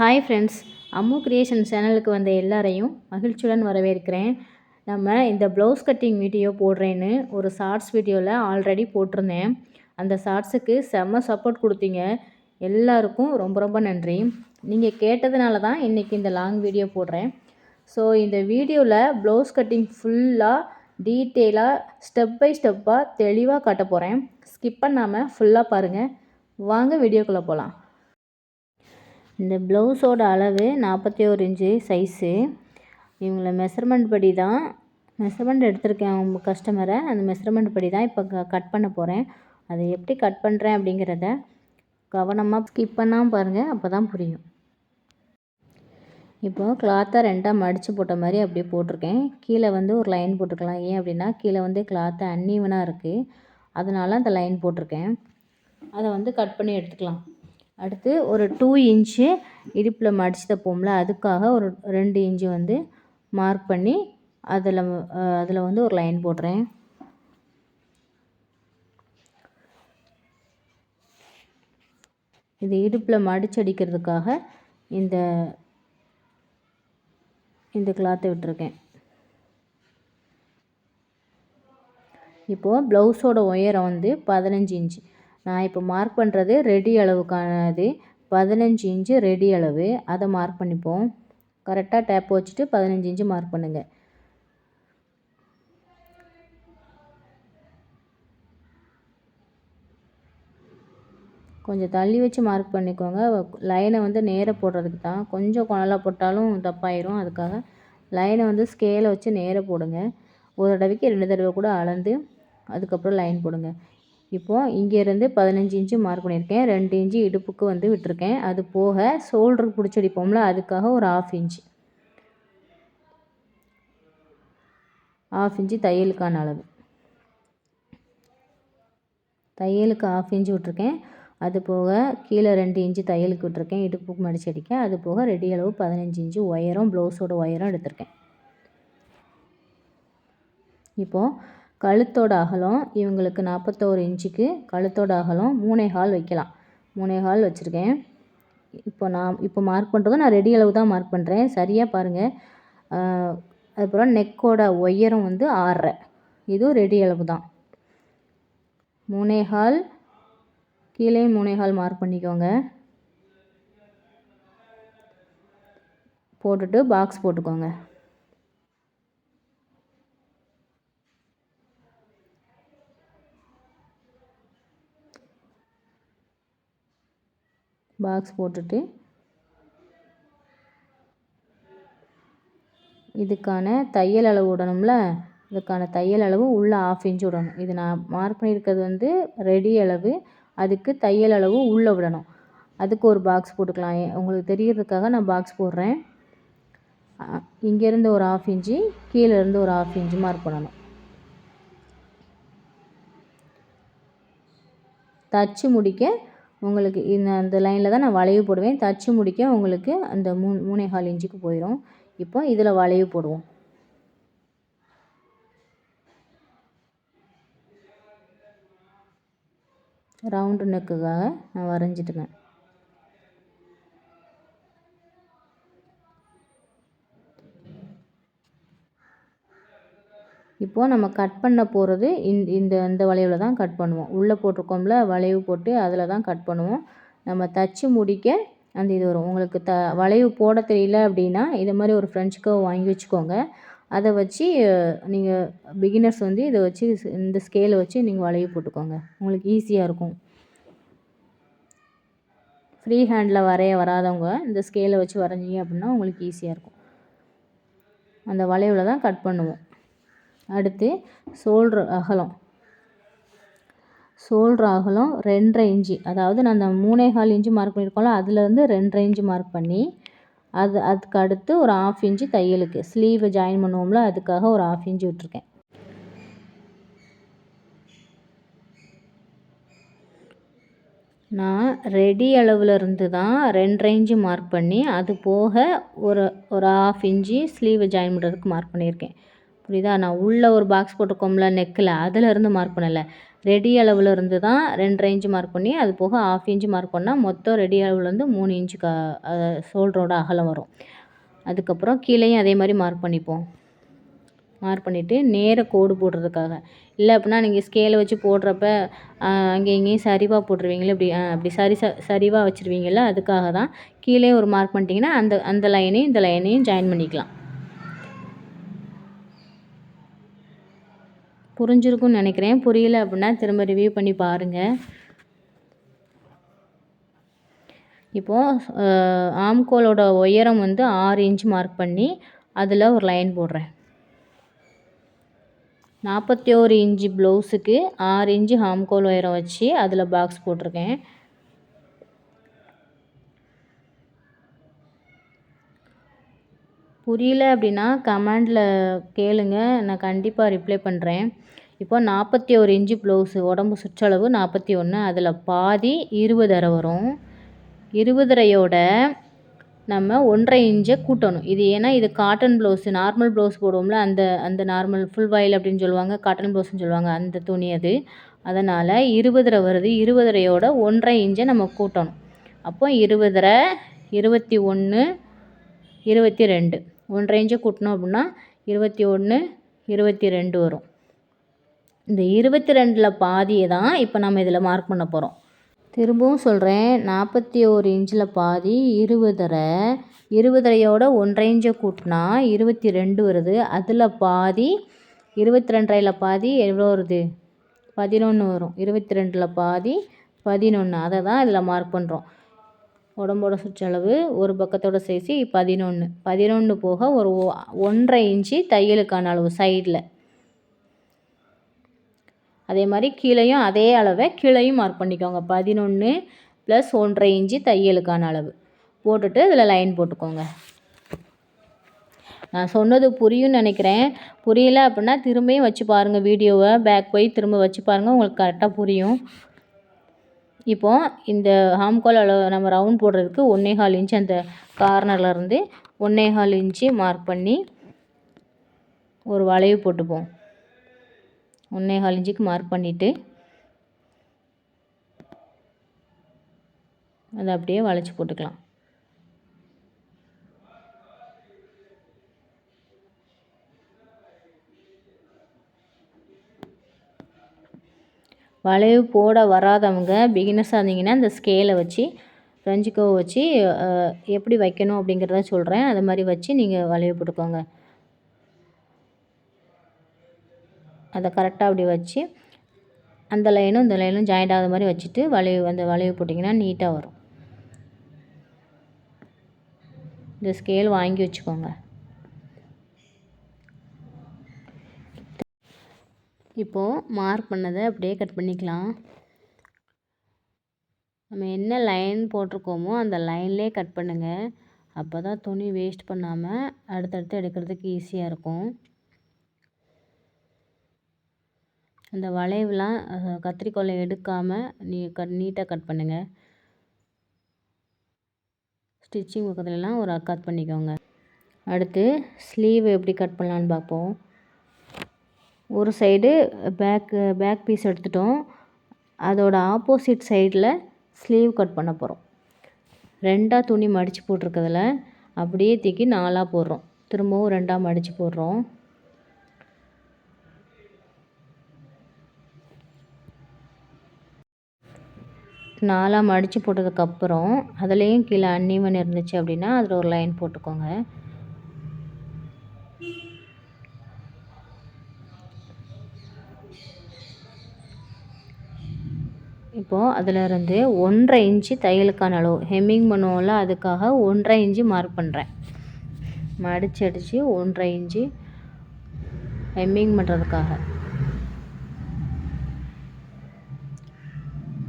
Hi friends Ammu creation சேனலுக்கு வந்த எல்லாரையும் மகிழ்ச்சியுடன் வரவேற்கிறேன். நம்ம இந்த ப்ளவுஸ் கட்டிங் வீடியோ போடுறேன்னு ஒரு ஷார்ட்ஸ் வீடியோவில் ஆல்ரெடி போட்டிருந்தேன். அந்த ஷார்ட்ஸுக்கு செம்ம சப்போர்ட் கொடுத்தீங்க. எல்லாருக்கும் ரொம்ப ரொம்ப நன்றி. நீங்கள் கேட்டதுனால தான் இன்றைக்கி இந்த லாங் வீடியோ போடுறேன். ஸோ இந்த வீடியோவில் ப்ளவுஸ் கட்டிங் ஃபுல்லாக டீட்டெயிலாக ஸ்டெப் பை ஸ்டெப்பாக தெளிவாக காட்ட போகிறேன் ஸ்கிப் பண்ணாமல் ஃபுல்லாக பாருங்கள் வாங்க வீடியோக்குள்ளே போகலாம் இந்த ப்ளவுஸோட அளவு நாற்பத்தி ஒரு இன்ச்சு சைஸு இவங்கள மெஷர்மெண்ட் படி தான் மெஷர்மெண்ட் எடுத்திருக்கேன் அவங்க கஸ்டமரை அந்த மெஷர்மெண்ட் படி தான் இப்போ க கட் பண்ண போகிறேன் அதை எப்படி கட் பண்ணுறேன் அப்படிங்கிறத கவனமாக ஸ்கிப் பண்ணாமல் பாருங்கள் அப்போ தான் புரியும். இப்போது கிளாத்தை ரெண்டாக மடித்து போட்ட மாதிரி அப்படியே போட்டிருக்கேன். கீழே வந்து ஒரு லைன் போட்டுக்கலாம் ஏன் அப்படின்னா கீழே வந்து கிளாத்து அன்னீவனாக இருக்குது அதனால் அந்த லைன் போட்டிருக்கேன். அதை வந்து கட் பண்ணி எடுத்துக்கலாம். அடுத்து ஒரு டூ இன்ச்சு இடுப்பில் மடித்து தைப்போம்ல அதுக்காக ஒரு ரெண்டு இன்ச்சு வந்து மார்க் பண்ணி அதில் அதில் வந்து ஒரு லைன் போடுறேன். இது இடுப்பில் மடிச்சடிக்கிறதுக்காக இந்த இந்த கிளாத்தை விட்டுருக்கேன். இப்போது ப்ளவுஸோட உயரம் வந்து பதினஞ்சு இன்ச்சு நான் இப்போ மார்க் பண்ணுறது ரெடி அளவுக்கானது. பதினஞ்சு இன்ச்சு ரெடி அளவு. அதை மார்க் பண்ணிப்போம். கரெக்டாக டேப் வச்சுட்டு பதினஞ்சு இன்ச்சு மார்க் பண்ணுங்கள் கொஞ்சம் தள்ளி வச்சு மார்க் பண்ணிக்கோங்க. லைனை வந்து நேராக போடுறதுக்கு தான். கொஞ்சம் குணலாக போட்டாலும் தப்பாயிரும். அதுக்காக லைனை வந்து ஸ்கேலை வச்சு நேராக போடுங்க. ஒரு தடவைக்கு ரெண்டு தடவை கூட அளந்து அதுக்கப்புறம் லைன் போடுங்க. இப்போது இங்கேருந்து பதினஞ்சு இன்ச்சு மார்க் பண்ணியிருக்கேன். ரெண்டு இன்ச்சு இடுப்புக்கு வந்து விட்டுருக்கேன். அது போக ஷோல்டருக்கு பிடிச்சடிப்போம்ல அதுக்காக ஒரு ஆஃப் இன்ச்சு ஆஃப் இன்ச்சு தையலுக்கான அளவு. தையலுக்கு ஆஃப் இன்ச்சு விட்டுருக்கேன். அது போக கீழே ரெண்டு இன்ச்சு தையலுக்கு விட்டுருக்கேன். இடுப்புக்கு மடிச்சு அடிக்க. அது போக ரெடி அளவு பதினஞ்சு இன்ச்சு ஒயரும் ப்ளவுஸோட ஒயரும் எடுத்திருக்கேன். இப்போது கழுத்தோட அகலம் இவங்களுக்கு நாற்பத்தோரு இன்ச்சுக்கு கழுத்தோட அகலம் மூணே ஹால் வைக்கலாம். மூணே ஹால் வச்சுருக்கேன். இப்போ நான் இப்போ மார்க் பண்ணுறதும் நான் ரெடி அளவு தான் மார்க் பண்ணுறேன் சரியாக பாருங்கள் அதுக்கப்புறம் நெக்கோட ஒயரம் வந்து ஆறரை. இதுவும் ரெடி அளவு தான். மூணே ஹால் கீழே மூணே ஹால் மார்க் பண்ணிக்கோங்க. போட்டுட்டு பாக்ஸ் போட்டுக்கோங்க. பாக்ஸ் போட்டுட்டு இதுக்கான தையல் அளவு விடணும்ல? இதுக்கான தையல் அளவு உள்ளே ஆஃப் இன்ச் விடணும். இது நான் மார்க் பண்ணியிருக்கிறது வந்து ரெடி அளவு அதுக்கு தையல் அளவு உள்ளே விடணும். அதுக்கு ஒரு பாக்ஸ் போட்டுக்கலாம். உங்களுக்கு தெரியறதுக்காக நான் பாக்ஸ் போடுறேன். இங்கேருந்து ஒரு ஆஃப் இன்ச்சு கீழேருந்து ஒரு ஆஃப் இன்ச்சு மார்க் பண்ணணும். தச்சு முடிக்க உங்களுக்கு இந்த அந்த லைனில் தான் நான் வளைவு போடுவேன். தச்சு முடிக்க உங்களுக்கு அந்த மூணு மூணே கால் இன்ச்சுக்கு போயிடும் இப்போ இதில் வளைவு போடுவோம். ரவுண்டு நெக்குக்காக நான் வரைஞ்சிட்டுங்க இப்போது நம்ம கட் பண்ண போகிறது இந்த இந்த இந்த வளைவில் தான் கட் பண்ணுவோம். உள்ளே போட்டிருக்கோம்ல வளைவு போட்டு அதில் தான் கட் பண்ணுவோம். நம்ம தச்சு முடிக்க அந்த இது வரும். உங்களுக்கு த வளைவு போட தெரியல அப்படின்னா இதை மாதிரி ஒரு ஃப்ரெஞ்ச் கவ் வாங்கி வச்சுக்கோங்க. அதை வச்சு நீங்கள் பிகினர்ஸ் வந்து இதை வச்சு இந்த ஸ்கேலை வச்சு நீங்கள் வளைவு போட்டுக்கோங்க. உங்களுக்கு ஈஸியாக இருக்கும். ஃப்ரீ ஹேண்டில் வரைய வராதவங்க இந்த ஸ்கேலை வச்சு வரைஞ்சிங்க அப்படின்னா உங்களுக்கு ஈஸியாக இருக்கும். அந்த வளைவில் தான் கட் பண்ணுவோம். அடுத்து சோல்ட்ரு அகலம். சோல்ட்ரு அகலம் ரெண்டரை இன்ச்சு. அதாவது நான் அந்த மூணே கால் இன்ச்சு மார்க் பண்ணியிருக்கோம்ல அதுலேருந்து ரெண்டரை இன்ச்சு மார்க் பண்ணி அது அதுக்கு அடுத்து ஒரு ஆஃப் இன்ச்சு தையலுக்கு. ஸ்லீவை ஜாயின் பண்ணுவோம்ல அதுக்காக ஒரு ஆஃப் இன்ச்சு விட்ருக்கேன் நான் ரெடி அளவில் இருந்து தான் ரெண்டரை இன்ச்சு மார்க் பண்ணி அது போக ஒரு ஒரு ஆஃப் இன்ச்சு ஸ்லீவை ஜாயின் பண்ணுறதுக்கு மார்க் பண்ணியிருக்கேன். புரியுதா? நான் உள்ளே ஒரு பாக்ஸ் போட்டிருக்கோம்ல நெக்கில் அதிலேருந்து மார்க் பண்ணலை. ரெடி அளவில் இருந்து தான் ரெண்டரை இன்ச்சு மார்க் பண்ணி அது போக ஆஃப் இன்ச்சு மார்க் பண்ணால் மொத்தம் ரெடி அளவுலேருந்து மூணு இன்ச்சு க ஷோல்டரோட அகலம் வரும். அதுக்கப்புறம் கீழேயும் அதே மாதிரி மார்க் பண்ணிப்போம். மார்க் பண்ணிவிட்டு நேர கோடு போடுறதுக்காக. இல்லை அப்படின்னா நீங்கள் ஸ்கேலை வச்சு போடுறப்ப அங்கே இங்கேயும் சரிவாக போட்டுருவீங்களே இப்படி அப்படி சரி ச சரிவாக வச்சுருவீங்கள்ல அதுக்காக தான் கீழே ஒரு மார்க் பண்ணிட்டீங்கன்னா அந்த அந்த லைனையும் இந்த லைனையும் ஜாயின் பண்ணிக்கலாம். புரிஞ்சிருக்கும்னு நினைக்கிறேன். புரியல அப்படின்னா திரும்ப ரிவ்யூ பண்ணி பாருங்கள் இப்போது ஆம்கோலோட உயரம் வந்து ஆறு இன்ச் மார்க் பண்ணி அதில் ஒரு லைன் போடுறேன். நாற்பத்தி ஓரு இன்ச்சு ப்ளவுஸுக்கு ஆறு இன்ச்சு ஹாம்கோல் உயரம் வச்சு அதில் பாக்ஸ் போட்டிருக்கேன். புரியல அப்படின்னா கமெண்டில் கேளுங்க. நான் கண்டிப்பாக ரிப்ளை பண்ணுறேன் இப்போ நாற்பத்தி ஒரு இன்ச்சு ப்ளவுஸு உடம்பு சுற்றளவு நாற்பத்தி ஒன்று அதில் பாதி இருபதரை வரும். இருபதரையோட நம்ம ஒன்றரை இன்ச்சை கூட்டணும். இது ஏன்னா இது காட்டன் ப்ளவுஸு நார்மல் ப்ளவுஸ் போடுவோம்ல அந்த அந்த நார்மல் ஃபுல் வாயில் அப்படின்னு சொல்லுவாங்க காட்டன் ப்ளவுஸ்னு சொல்லுவாங்க அந்த துணி அது. அதனால் இருபதரை வருது. இருபதரையோட ஒன்றரை இன்ச்சை நம்ம கூட்டணும். அப்போ இருபதரை இருபத்தி ஒன்று இருபத்தி ரெண்டு. ஒன் ரேஞ்சை கூட்டினோம் அப்படின்னா இருபத்தி ஒன்று இருபத்தி ரெண்டு வரும். இந்த இருபத்தி ரெண்டில் பாதியை தான் இப்போ நம்ம இதில் மார்க் பண்ண போகிறோம் திரும்பவும் சொல்கிறேன் நாற்பத்தி ஒரு இன்ச்சில் பாதி இருபதரை இருபதரையோட ஒன்றரை கூட்டினா இருபத்தி ரெண்டு வருது. அதில் பாதி இருபத்தி ரெண்டரையில் பாதி எவ்வளோ வருது? பதினொன்று வரும். இருபத்தி ரெண்டில் பாதி பதினொன்று அதை தான் இதில் மார்க் பண்ணுறோம் உடம்போட சுற்றளவு ஒரு பக்கத்தோட சேர்த்து பதினொன்று பதினொன்று போக ஒரு ஒன்றரை இன்ச்சு தையலுக்கான அளவு சைடில். அதே மாதிரி கீழையும் அதே அளவை கீழையும் மார்க் பண்ணிக்கோங்க. பதினொன்று ப்ளஸ் ஒன்றரை இன்ச்சு தையலுக்கான அளவு. போட்டுட்டு இதில் லைன் போட்டுக்கோங்க. நான் சொன்னது புரியும்னு நினைக்கிறேன். புரியல அப்படின்னா திரும்பியும் வச்சு பாருங்கள் வீடியோவை. பேக் போய் திரும்ப வச்சு பாருங்கள் உங்களுக்கு கரெக்டாக புரியும். இப்போது இந்த ஹாம்கால் அளவு நம்ம ரவுண்ட் போடுறதுக்கு ஒன்றே கால் இன்ச்சு அந்த கார்னர்லேருந்து ஒன்றே கால் இன்ச்சு மார்க் பண்ணி ஒரு வளைவு போட்டுப்போம். ஒன்றே கால் இன்ச்சுக்கு மார்க் பண்ணிவிட்டு அதை அப்படியே வளைச்சி போட்டுக்கலாம். வளைவு போட வராதவங்க பிகினர்ஸாக இருந்தீங்கன்னா இந்த ஸ்கேலை வச்சு ஃப்ரெஞ்சுக்கோவை வச்சு எப்படி வைக்கணும் அப்படிங்கிறத சொல்கிறேன் அது மாதிரி வச்சு நீங்கள் வளைவு போட்டுக்கோங்க. அதை கரெக்டாக அப்படி வச்சு அந்த லைனும் இந்த லைனும் ஜாயிண்ட் ஆகாத மாதிரி வச்சுட்டு வளைவு அந்த வளைவு போட்டிங்கன்னா நீட்டாக வரும். இந்த ஸ்கேல் வாங்கி வச்சுக்கோங்க. இப்போது மார்க் பண்ணதை அப்படியே கட் பண்ணிக்கலாம். நம்ம என்ன லைன் போட்டிருக்கோமோ அந்த லைன்லேயே கட் பண்ணுங்கள் அப்போ தான் துணி வேஸ்ட் பண்ணாமல் அடுத்தடுத்து எடுக்கிறதுக்கு ஈஸியாக இருக்கும். அந்த வளைவுலாம் கத்திரிக்கோலை எடுக்காமல் நீ கட் நீட்டாக கட் பண்ணுங்கள் ஸ்டிச்சிங் பக்கத்துலலாம் ஒரு கட் பண்ணிக்கோங்க. அடுத்து ஸ்லீவ் எப்படி கட் பண்ணலான்னு பார்ப்போம். ஒரு சைடு பேக்கு பேக் பீஸ் எடுத்துட்டோம். அதோட ஆப்போசிட் சைடில் ஸ்லீவ் கட் பண்ண போகிறோம் ரெண்டாக துணி மடித்து போட்டிருக்கிறதுல அப்படியே தூக்கி நாலாக போடுறோம். திரும்பவும் ரெண்டாக மடித்து போடுறோம். நாலாக மடித்து போட்டதுக்கப்புறம் அதுலேயும் கீழே அன்னீவன் இருந்துச்சு அப்படின்னா அதில் ஒரு லைன் போட்டுக்கோங்க. இப்போது அதிலிருந்து ஒன்றரை இன்ச்சு தையலுக்கான அளவு. ஹெம்மிங் பண்ணுவோம்ல அதுக்காக ஒன்றரை இன்ச்சு மார்க் பண்ணுறேன் மடிச்சு அடித்து ஒன்றரை இன்ச்சு ஹெம்மிங் பண்ணுறதுக்காக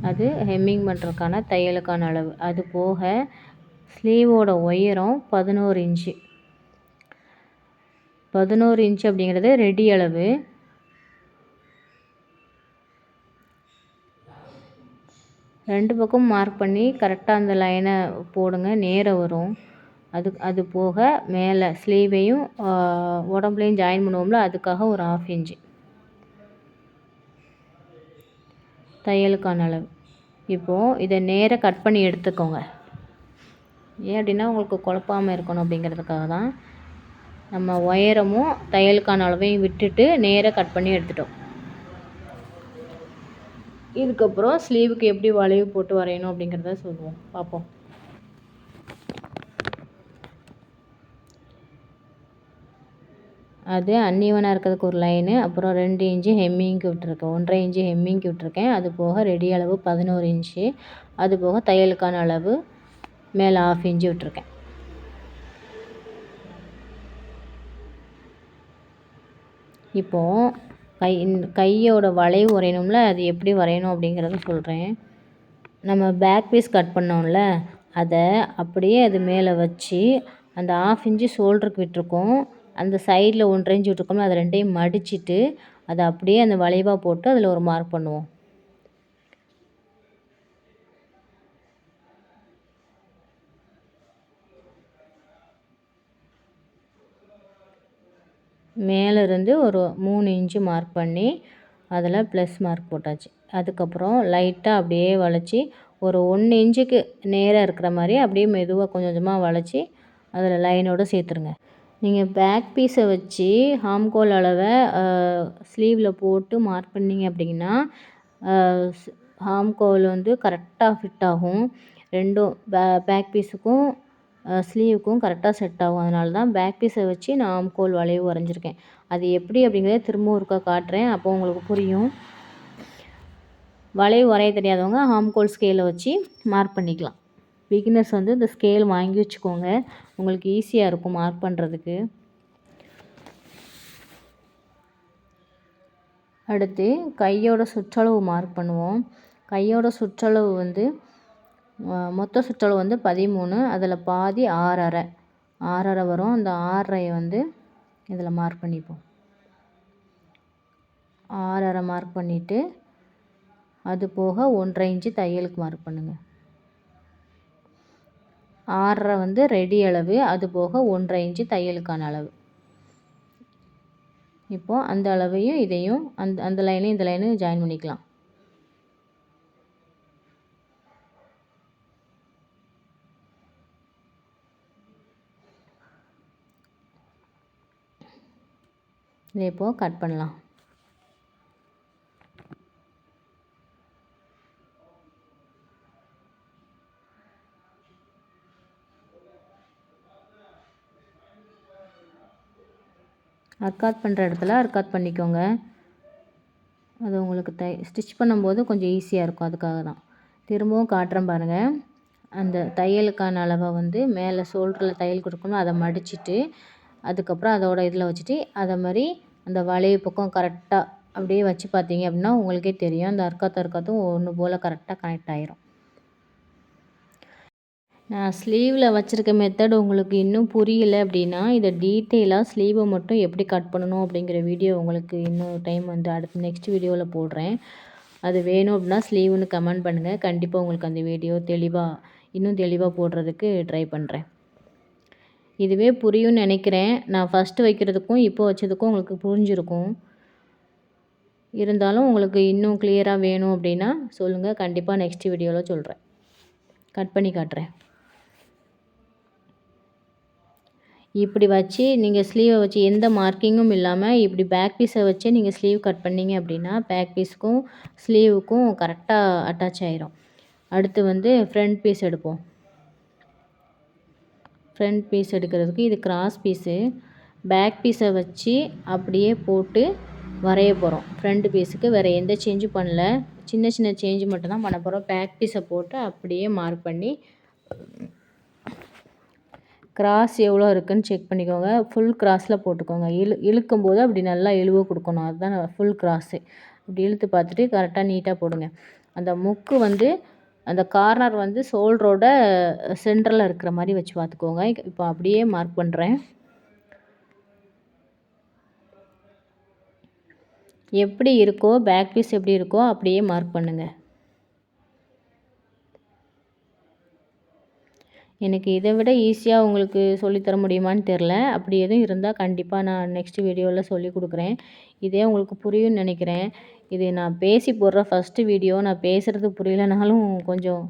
அது ஹெம்மிங் பண்ணுறதுக்கான தையலுக்கான அளவு. அது போக ஸ்லீவோட உயரம் பதினோரு இன்ச்சு. பதினோரு இன்ச்சு அப்படிங்கிறது ரெடி அளவு. ரெண்டு பக்கம் மார்க் பண்ணி கரெக்டாக அந்த லைனை போடுங்க நேராக வரும். அது அது போக மேலே ஸ்லீவையும் உடம்புலையும் ஜாயின் பண்ணுவோம்ல அதுக்காக ஒரு ஆஃப் இன்ச்சு தையலுக்கான அளவு. இப்போது இதை நேராக கட் பண்ணி எடுத்துக்கோங்க. ஏன் அப்படின்னா உங்களுக்கு குழப்பாமல் இருக்கணும் அப்படிங்கிறதுக்காக தான். நம்ம உயரமும் தையலுக்கான அளவையும் விட்டுட்டு நேராக கட் பண்ணி எடுத்துட்டோம். இதுக்கப்புறம் ஸ்லீவுக்கு எப்படி வளைவு போட்டு வரையணும் அப்படிங்கிறத சொல்லுவோம். பார்ப்போம். அது அன்னிவனாக இருக்கிறதுக்கு ஒரு லைனு அப்புறம் ரெண்டு இன்ச்சு ஹெம்மிங்க்கு விட்டுருக்கேன் ஒன்றரை இன்ச்சு ஹெம்மிங்க்கு விட்டுருக்கேன் அது போக ரெடி அளவு பதினோரு இன்ச்சு அது போக தையலுக்கான அளவு மேலே ஆஃப் இன்ச்சு விட்டுருக்கேன். இப்போது கை கையோட வளைவு வரையணும்ல அது எப்படி வரையணும் அப்படிங்கிறத சொல்கிறேன் நம்ம பேக் பீஸ் கட் பண்ணோம்ல அதை அப்படியே அது மேலே வச்சு அந்த ஆஃப் இன்ச்சு ஷோல்டருக்கு விட்டுருக்கோம். அந்த சைடில் ஒன்றரை இன்ச்சு விட்டுருக்கோம்ல அதை ரெண்டையும் மடிச்சுட்டு அதை அப்படியே அந்த வளைவாக போட்டு அதில் ஒரு மார்க் பண்ணுவோம். மேலேருந்து ஒரு மூணு இன்ச்சு மார்க் பண்ணி அதில் ப்ளஸ் மார்க் போட்டாச்சு. அதுக்கப்புறம் லைட்டாக அப்படியே வளைச்சி ஒரு ஒன்று இன்ச்சுக்கு நேராக இருக்கிற மாதிரி அப்படியே மெதுவாக கொஞ்சம் கொஞ்சமாக வளைச்சி அதில் லைனோடு சேர்த்துருங்க. நீங்கள் பேக் பீஸை வச்சு ஹாம்கோல் அளவை ஸ்லீவில் போட்டு மார்க் பண்ணிங்க அப்படின்னா ஹாம்கோல் வந்து கரெக்டாக ஃபிட் ஆகும். ரெண்டும் பே பேக் பீஸுக்கும் ஸ்லீவுக்கும் கரெக்டாக செட் ஆகும். அதனால தான் பேக் பீஸை வச்சு நான் ஆம்கோல் வளைவு வரைஞ்சிருக்கேன் அது எப்படி அப்படிங்கிறத திரும்பவும் ஒருக்கா காட்டுறேன். அப்போ உங்களுக்கு புரியும். வளைவு வரைய தெரியாதவங்க ஆம்கோல் ஸ்கேலை வச்சு மார்க் பண்ணிக்கலாம். பிகினர்ஸ் வந்து இந்த ஸ்கேல் வாங்கி வச்சுக்கோங்க. உங்களுக்கு ஈஸியாக இருக்கும் மார்க் பண்ணுறதுக்கு அடுத்து கையோட சுற்றளவு மார்க் பண்ணுவோம். கையோட சுற்றளவு வந்து மொத்த சுற்றளவு வந்து பதிமூணு அதில் பாதி ஆறரை. ஆறரை வரும். அந்த ஆறரையை வந்து இதில் மார்க் பண்ணிப்போம். ஆறரை மார்க் பண்ணிவிட்டு அது போக ஒன்றரை இன்ச்சு தையலுக்கு மார்க் பண்ணுங்கள் ஆறரை வந்து ரெடி அளவு அது போக ஒன்றரை இன்ச்சு தையலுக்கான அளவு. இப்போது அந்த அளவையும் இதையும் அந்த அந்த லைனையும் இந்த லைனையும் ஜாயின் பண்ணிக்கலாம். இதை இப்போது கட் பண்ணலாம். அர்க்காத் பண்ணுற இடத்துல அர்க்காத் பண்ணிக்கோங்க. அது உங்களுக்கு தை ஸ்டிச் பண்ணும்போது கொஞ்சம் ஈஸியாக இருக்கும். அதுக்காக தான். திரும்பவும் காட்டுறேன் பாருங்கள் அந்த தையலுக்கான அளவை வந்து மேலே ஷோல்டரில் தையல் கொடுக்கணும். அதை மடிச்சுட்டு அதுக்கப்புறம் அதோட இதில் வச்சுட்டு அதை மாதிரி அந்த வளைவு பக்கம் கரெக்டாக அப்படியே வச்சு பார்த்தீங்க அப்படின்னா உங்களுக்கே தெரியும். அந்த அர்க்காத்து அர்க்காத்தும் ஒன்று போல் கரெக்டாக கனெக்ட் ஆயிரும். நான் ஸ்லீவில் வச்சுருக்க மெத்தட் உங்களுக்கு இன்னும் புரியல அப்படின்னா இதை டீட்டெயிலாக ஸ்லீவை மட்டும் எப்படி கட் பண்ணணும் அப்படிங்கிற வீடியோ உங்களுக்கு இன்னொரு டைம் வந்து அடுத்த நெக்ஸ்ட் வீடியோவில் போடுறேன். அது வேணும் அப்படின்னா ஸ்லீவுன்னு கமெண்ட் பண்ணுங்கள் கண்டிப்பாக உங்களுக்கு அந்த வீடியோ தெளிவாக இன்னும் தெளிவாக போடுறதுக்கு ட்ரை பண்ணுறேன் இதுவே புரியும்னு நினைக்கிறேன். நான் ஃபஸ்ட்டு வைக்கிறதுக்கும் இப்போ வச்சதுக்கும் உங்களுக்கு புரிஞ்சிருக்கும். இருந்தாலும் உங்களுக்கு இன்னும் கிளியராக வேணும் அப்படின்னா சொல்லுங்கள் கண்டிப்பாக நெக்ஸ்ட் வீடியோவில் சொல்கிறேன் கட் பண்ணி காட்டுறேன். இப்படி வச்சு நீங்கள் ஸ்லீவை வச்சு எந்த மார்க்கிங்கும் இல்லாமல் இப்படி பேக் பீஸை வச்சு நீங்கள் ஸ்லீவ் கட் பண்ணிங்க அப்படின்னா பேக் பீஸுக்கும் ஸ்லீவுக்கும் கரெக்டாக அட்டாச் ஆயிரும். அடுத்து வந்து ஃப்ரண்ட் பீஸ் எடுப்போம். ஃப்ரண்ட் பீஸ் எடுக்கிறதுக்கு இது கிராஸ் பீஸு பேக் பீஸை வச்சு அப்படியே போட்டு வரைய போகிறோம் ஃப்ரண்ட் பீஸுக்கு வேறு எந்த சேஞ்சும் பண்ணல. சின்ன சின்ன சேஞ்சு மட்டும்தான் பண்ண போகிறோம் பேக் பீஸை போட்டு அப்படியே மார்க் பண்ணி கிராஸ் எவ்வளோ இருக்குதுன்னு செக் பண்ணிக்கோங்க. ஃபுல் கிராஸில் போட்டுக்கோங்க. இழு இழுக்கும் போது அப்படி நல்லா இழுவ கொடுக்கணும். அதுதான் ஃபுல் கிராஸு அப்படி இழுத்து பார்த்துட்டு கரெக்டாக நீட்டாக போடுங்க. அந்த முக்கு வந்து அந்த கார்னர் வந்து ஷோல்டரோட சென்டரில் இருக்கிற மாதிரி வச்சு பார்த்துக்கோங்க. இப்போ அப்படியே மார்க் பண்ணுறேன் எப்படி இருக்கோ பேக் பீஸ் எப்படி இருக்கோ அப்படியே மார்க் பண்ணுங்கள் எனக்கு இதை விட ஈஸியாக உங்களுக்கு சொல்லித்தர முடியுமான்னு தெரில அப்படி எதுவும் இருந்தால் கண்டிப்பாக நான் நெக்ஸ்ட் வீடியோவில் சொல்லி கொடுக்குறேன். இதே உங்களுக்கு புரியும்னு நினைக்கிறேன். இது நான் பேசி போடுற ஃபஸ்ட்டு வீடியோ நான் பேசுகிறது புரியலனாலும் கொஞ்சம்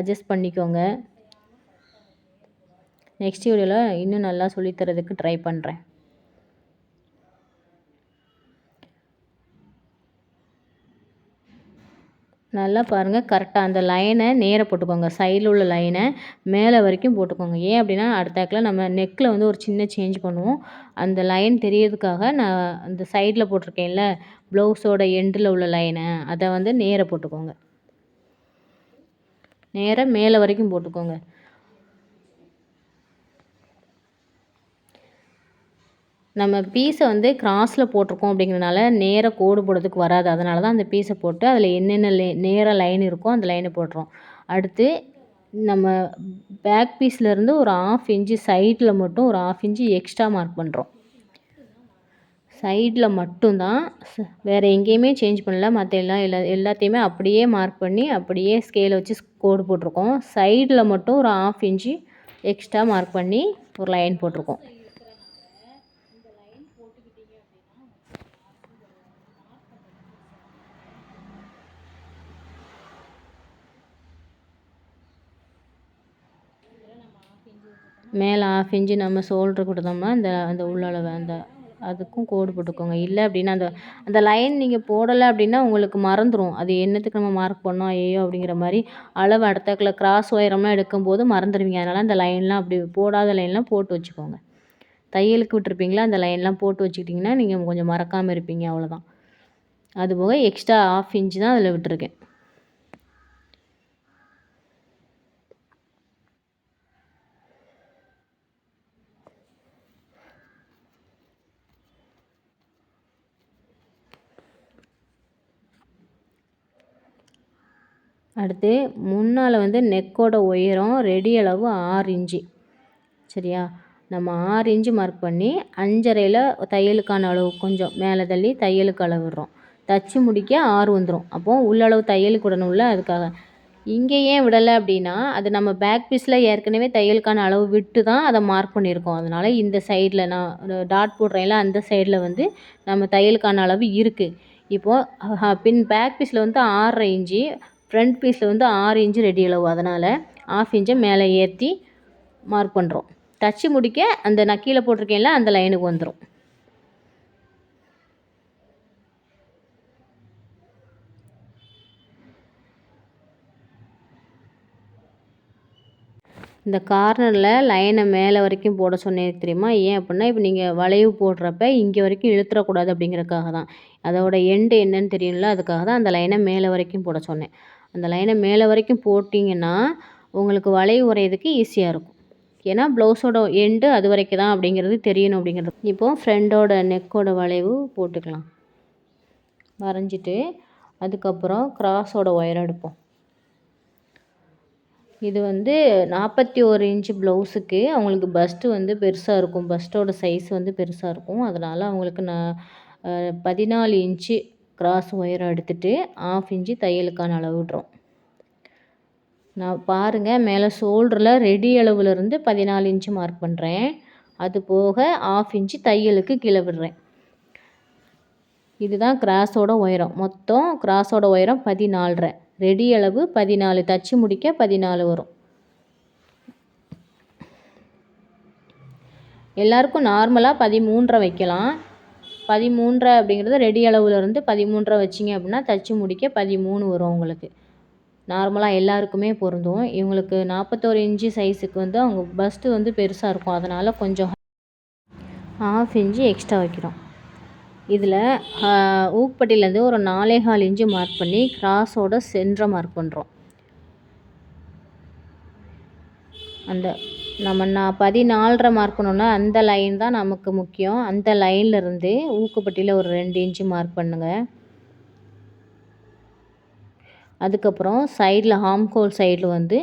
அட்ஜஸ்ட் பண்ணிக்கோங்க. நெக்ஸ்ட் வீடியோவில் இன்னும் நல்லா சொல்லித்தரதுக்கு ட்ரை பண்ணுறேன் நல்லா பாருங்கள் கரெக்டாக அந்த லைனை நேராக போட்டுக்கோங்க. சைடில் உள்ள லைனை மேலே வரைக்கும் போட்டுக்கோங்க. ஏன் அப்படின்னா அடுத்தாக்கில் நம்ம நெக்கில் வந்து ஒரு சின்ன சேஞ்ச் பண்ணுவோம். அந்த லைன் தெரியறதுக்காக நான் அந்த சைடில் போட்டிருக்கேன்ல ப்ளவுஸோட எண்டில் உள்ள லைனை அதை வந்து நேராக போட்டுக்கோங்க. நேராக மேலே வரைக்கும் போட்டுக்கோங்க. நம்ம பீஸை வந்து கிராஸில் போட்டிருக்கோம் அப்படிங்கிறனால நேராக கோடு போடுறதுக்கு வராது. அதனால தான் அந்த பீஸை போட்டு அதில் என்னென்ன லே நேராக லைன் இருக்கோ அந்த லைனை போட்டுறோம். அடுத்து நம்ம பேக் பீஸ்லேருந்து ஒரு ஆஃப் இன்ச்சு சைடில் மட்டும் ஒரு ஆஃப் இன்ச்சு எக்ஸ்ட்ரா மார்க் பண்ணுறோம் சைடில் மட்டும்தான் வேறு எங்கேயுமே சேஞ்ச் பண்ணல. மற்ற எல்லா எல்லா எல்லாத்தையுமே அப்படியே மார்க் பண்ணி அப்படியே ஸ்கேலை வச்சு கோடு போட்டிருக்கோம். சைடில் மட்டும் ஒரு ஆஃப் இன்ச்சு எக்ஸ்ட்ரா மார்க் பண்ணி ஒரு லைன் போட்டிருக்கோம். மேலே ஆஃப் இன்ச்சு நம்ம ஷோல்ட்ரு கொடுத்தோம்னா அந்த அந்த உள்ளளவு அந்த அதுக்கும் கோடு போட்டுக்கோங்க. இல்லை அப்படின்னா அந்த அந்த லைன் நீங்கள் போடலை அப்படின்னா உங்களுக்கு மறந்துடும் அது என்னத்துக்கு நம்ம மார்க் பண்ணோம் ஐயோ அப்படிங்கிற மாதிரி அளவு அடுத்தக்கில் கிராஸ் உயரம்லாம் எடுக்கும்போது மறந்துடுவீங்க அதனால் அந்த லைன்லாம் அப்படி போடாத லைன்லாம் போட்டு வச்சுக்கோங்க. தையலுக்கு விட்டுருப்பீங்களா அந்த லைன்லாம் போட்டு வச்சுக்கிட்டிங்கன்னா நீங்கள் கொஞ்சம் மறக்காமல் இருப்பீங்க அவ்வளோதான் அதுபோக எக்ஸ்ட்ரா ஆஃப் இன்ச்சு தான் அதில் விட்டுருக்கேன். அடுத்து முன்னால் வந்து நெக்கோட உயரம் ரெடி அளவு ஆறு இன்ச்சு. சரியா? நம்ம ஆறு இன்ச்சு மார்க் பண்ணி அஞ்சரையில் தையலுக்கான அளவு கொஞ்சம் மேலே தள்ளி தையலுக்கு அளவு விடுறோம் தச்சு முடிக்க ஆறு வந்துடும் அப்போது உள்ளளவு தையலுக்கு விடணும்ல அதுக்காக. இங்கே ஏன் விடலை அப்படின்னா அது நம்ம பேக் பீஸில் ஏற்கனவே தையலுக்கான அளவு விட்டு தான் அதை மார்க் பண்ணியிருக்கோம். அதனால் இந்த சைடில் நான் டாட் போடுறேன்ல அந்த சைடில் வந்து நம்ம தையலுக்கான அளவு இருக்குது இப்போது பின் பேக் பீஸில் வந்து ஆறரை இன்ச்சு ஃப்ரண்ட் பீஸில் வந்து ஆறு இன்ச்சு ரெடி அளவு. அதனால் ஆஃப் இன்ச்சை மேலே ஏற்றி மார்க் பண்ணுறோம் தச்சு முடிக்க அந்த நான் கீழே போட்டிருக்கேன்ல அந்த லைனுக்கு வந்துடும் இந்த கார்னரில் லைனை மேலே வரைக்கும் போட சொன்னேன் தெரியுமா? ஏன் அப்படின்னா இப்போ நீங்கள் வளைவு போடுறப்ப இங்கே வரைக்கும் இழுத்துறக்கூடாது அப்படிங்கிறதுக்காக தான் அதோட எண்டு என்னன்னு தெரியும்ல அதுக்காக தான் அந்த லைனை மேலே வரைக்கும் போட சொன்னேன். அந்த லைனை மேலே வரைக்கும் போட்டிங்கன்னா உங்களுக்கு வளைவு உரையிறதுக்கு ஈஸியாக இருக்கும். ஏன்னா ப்ளவுஸோட எண்டு அது வரைக்கும் தான் அப்படிங்கிறது தெரியணும் அப்படிங்கிறது. இப்போது ஃப்ரெண்டோட நெக்கோட வளைவு போட்டுக்கலாம். வரைஞ்சிட்டு அதுக்கப்புறம் கிராஸோட ஒயர் எடுப்போம். இது வந்து நாற்பத்தி ஒரு இன்ச்சு ப்ளவுஸுக்கு அவங்களுக்கு பஸ்ட்டு வந்து பெருசாக இருக்கும். பஸ்ட்டோட சைஸ் வந்து பெருசாக இருக்கும். அதனால் அவங்களுக்கு நான் பதினாலு இன்ச்சு கிராஸ் ஒயரை எடுத்துகிட்டு ஆஃப் இன்ச்சு தையலுக்கான அளவு விடுறோம் நான் பாருங்கள் மேலே ஷோல்டரில் ரெடி அளவுலேருந்து பதினாலு இன்ச்சு மார்க் பண்ணுறேன் அது போக ஆஃப் இன்ச்சு தையலுக்கு கீழே விடுறேன். இதுதான் கிராஸோட உயரம். மொத்தம் கிராஸோட உயரம் பதினாலரை. ரெடி அளவு பதினாலு. தச்சு முடிக்க பதினாலு வரும். எல்லாருக்கும் நார்மலாக பதிமூன்றரை வைக்கலாம். பதிமூன்றரை அப்படிங்கிறது ரெடி அளவுலேருந்து பதிமூன்றரை வச்சிங்க அப்படின்னா தச்சு முடிக்க பதிமூணு வரும் உங்களுக்கு. நார்மலாக எல்லாருக்குமே பொருந்தும். இவங்களுக்கு நாற்பத்தோரு இன்ச்சு சைஸுக்கு வந்து அவங்க பஸ்ட்டு வந்து பெருசாக இருக்கும். அதனால் கொஞ்சம் ஆஃப் இன்ச்சு எக்ஸ்ட்ரா வைக்கிறோம். இதில் ஊக்பட்டியிலேருந்து ஒரு நாலே கால் இன்ச்சு மார்க் பண்ணி கிராஸோட சென்டரை மார்க் பண்ணுறோம் அந்த நம்ம நான் பதினாலரை மார்க் பண்ணோன்னா அந்த லைன் தான் நமக்கு முக்கியம். அந்த லைன்லேருந்து ஊக்குப்பட்டியில் ஒரு ரெண்டு இன்ச்சு மார்க் பண்ணுங்கள் அதுக்கப்புறம் சைடில் ஹாம்கோல் சைடில் வந்து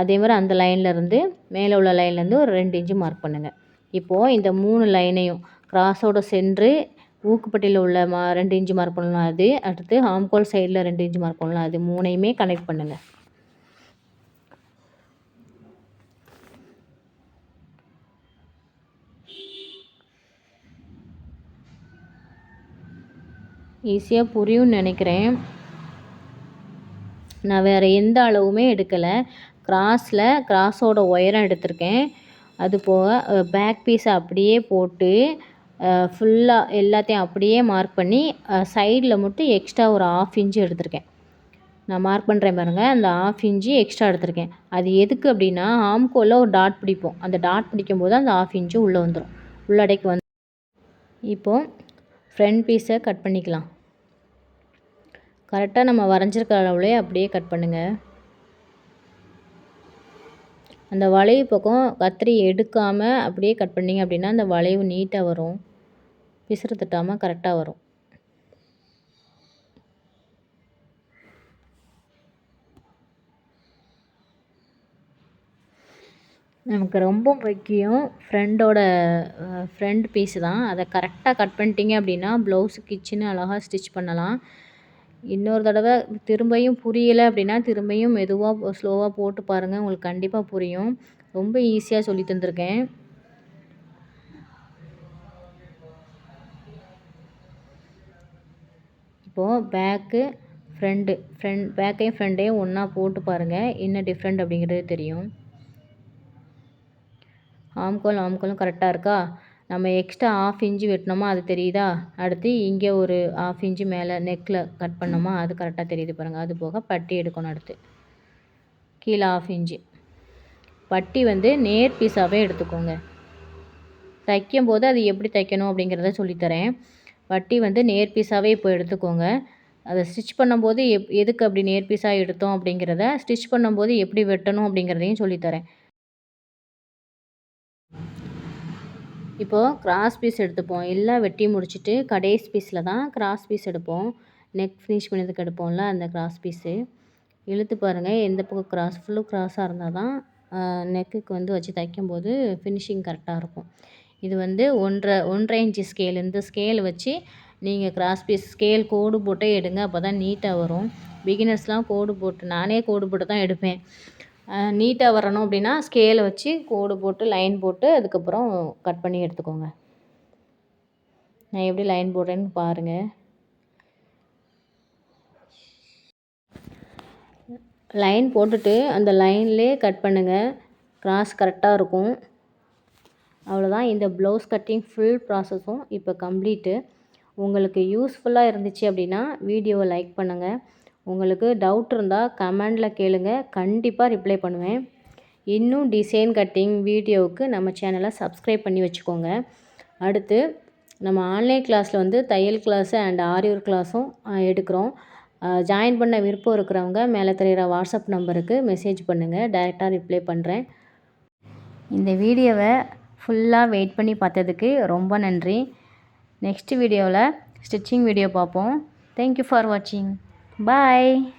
அதே மாதிரி அந்த லைன்லேருந்து மேலே உள்ள லைன்லேருந்து ஒரு ரெண்டு இன்ச்சு மார்க் பண்ணுங்கள் இப்போது இந்த மூணு லைனையும் கிராஸோட சென்று ஊக்குப்பட்டியில் உள்ள மா ரெண்டு இன்ச்சு மார்க் பண்ணலாம். அது அடுத்து ஹாம்கோல் சைடில் ரெண்டு இன்ச்சு மார்க் பண்ணலாம். அது மூணையுமே கனெக்ட் பண்ணுங்கள் ஈஸியாக புரியும்னு நினைக்கிறேன். நான் வேறு எந்த அளவுமே எடுக்கலை. கிராஸில் கிராஸோட ஒயரம் எடுத்திருக்கேன். அது போக பேக் பீஸை அப்படியே போட்டு ஃபுல்லாக எல்லாத்தையும் அப்படியே மார்க் பண்ணி சைடில் மட்டும் எக்ஸ்ட்ரா ஒரு ஆஃப் இன்ச்சு எடுத்திருக்கேன். நான் மார்க் பண்ணுறேன் பாருங்கள் அந்த ஆஃப் இன்ச்சு எக்ஸ்ட்ரா எடுத்திருக்கேன். அது எதுக்கு அப்படின்னா ஆம்கோவில் ஒரு டாட் பிடிப்போம். அந்த டாட் பிடிக்கும் போது அந்த ஆஃப் இன்ச்சு உள்ளே வந்துடும் உள்ளடைக்கு வந்து இப்போது ஃப்ரண்ட் பீஸை கட் பண்ணிக்கலாம். கரெக்டாக நம்ம வரைஞ்சிருக்க அளவுலே அப்படியே கட் பண்ணுங்கள் அந்த வளைவு பக்கம் கத்திரி எடுக்காமல் அப்படியே கட் பண்ணிங்க அப்படின்னா அந்த வளைவு நீட்டாக வரும். பிசுறு தட்டாமல் கரெக்டாக வரும். நமக்கு ரொம்ப முக்கியம் ஃப்ரெண்டோட ஃப்ரெண்ட் பீஸு தான். அதை கரெக்டாக கட் பண்ணிட்டீங்க அப்படின்னா ப்ளவுஸு கிச்சனு அழகாக ஸ்டிச் பண்ணலாம். இன்னொரு தடவை திரும்பியும் புரியலை அப்படின்னா திரும்பியும் மெதுவாக ஸ்லோவாக போட்டு பாருங்கள் உங்களுக்கு கண்டிப்பாக புரியும். ரொம்ப ஈஸியாக சொல்லி தந்திருக்கேன். இப்போது பேக்கு ஃப்ரெண்டு ஃப்ரெண்ட் பேக்கையும் ஃப்ரெண்டையும் ஒன்றா போட்டு பாருங்கள் என்ன டிஃப்ரெண்ட் அப்படிங்கிறது தெரியும். ஆம்கோல் ஆம்கோலும் கரெக்டாக இருக்கா? நம்ம எக்ஸ்ட்ரா ஆஃப் இன்ச்சு வெட்டினோமா அது தெரியுதா? அடுத்து இங்கே ஒரு ஆஃப் இன்ச்சு மேலே நெக்கில் கட் பண்ணோமா அது கரெக்டாக தெரியுது பாருங்கள் அது போக பட்டி எடுக்கணும் அடுத்து. கீழே ஆஃப் இன்ச்சு பட்டி வந்து நேர் பீஸாகவே எடுத்துக்கோங்க. தைக்கும் போது அது எப்படி தைக்கணும் அப்படிங்கிறத சொல்லித்தரேன். பட்டி வந்து நேர் பீஸாகவே இப்போ எடுத்துக்கோங்க. அதை ஸ்டிச் பண்ணும்போது எப் எதுக்கு அப்படி நேர் பீஸாக எடுத்தோம் அப்படிங்கிறத ஸ்டிச் பண்ணும்போது எப்படி வெட்டணும் அப்படிங்கிறதையும் சொல்லித்தரேன். இப்போது கிராஸ் பீஸ் எடுத்துப்போம். எல்லாம் வெட்டி முடிச்சுட்டு கடைசி பீஸில் தான் கிராஸ் பீஸ் எடுப்போம். நெக் ஃபினிஷ் பண்ணதுக்கு எடுப்போம்ல அந்த கிராஸ் பீஸு இழுத்து பாருங்கள் எந்த பக்கம் கிராஸ் ஃபுல்லு கிராஸாக இருந்தால் தான் நெக்குக்கு வந்து வச்சு தைக்கும்போது ஃபினிஷிங் கரெக்டாக இருக்கும். இது வந்து ஒன்றரை ஒன்றரை இன்ச்சு ஸ்கேல் இந்த ஸ்கேல் வச்சு நீங்கள் கிராஸ் பீஸ் ஸ்கேல் கோடு போட்டே எடுங்க அப்போ தான் நீட்டாக வரும். பிகினர்ஸ்லாம் கோடு போட்டு நானே கோடு போட்டு தான் எடுப்பேன். நீட்டாக வரணும் அப்படின்னா ஸ்கேலை வச்சு கோடு போட்டு லைன் போட்டு அதுக்கப்புறம் கட் பண்ணி எடுத்துக்கோங்க. நான் எப்படி லைன் போடுறேன்னு பாருங்கள் லைன் போட்டுட்டு அந்த லைன்லேயே கட் பண்ணுங்கள் கிராஸ் கரெக்டாக இருக்கும். அவ்வளோதான் இந்த ப்ளவுஸ் கட்டிங் ஃபுல் ப்ராசஸும் இப்போ கம்ப்ளீட்டு உங்களுக்கு யூஸ்ஃபுல்லாக இருந்துச்சு அப்படின்னா வீடியோவை லைக் பண்ணுங்கள் உங்களுக்கு டவுட் இருந்தால் கமெண்டில் கேளுங்க. கண்டிப்பாக ரிப்ளை பண்ணுவேன். இன்னும் டிசைன் கட்டிங் வீடியோவுக்கு நம்ம சேனலை சப்ஸ்கிரைப் பண்ணி வச்சுக்கோங்க. அடுத்து நம்ம ஆன்லைன் கிளாஸில் வந்து தையல் கிளாஸு அண்ட் ஆரியூர் கிளாஸும் எடுக்கிறோம். ஜாயின் பண்ண விருப்பம் இருக்கிறவங்க மேலே தெரிகிற வாட்ஸ்அப் நம்பருக்கு மெசேஜ் பண்ணுங்கள் டைரெக்டாக ரிப்ளை பண்ணுறேன் இந்த வீடியோவை ஃபுல்லாக வெயிட் பண்ணி பார்த்ததுக்கு ரொம்ப நன்றி. நெக்ஸ்ட் வீடியோவில் ஸ்டிச்சிங் வீடியோ பார்ப்போம். தேங்க்யூ ஃபார் வாட்சிங் Bye.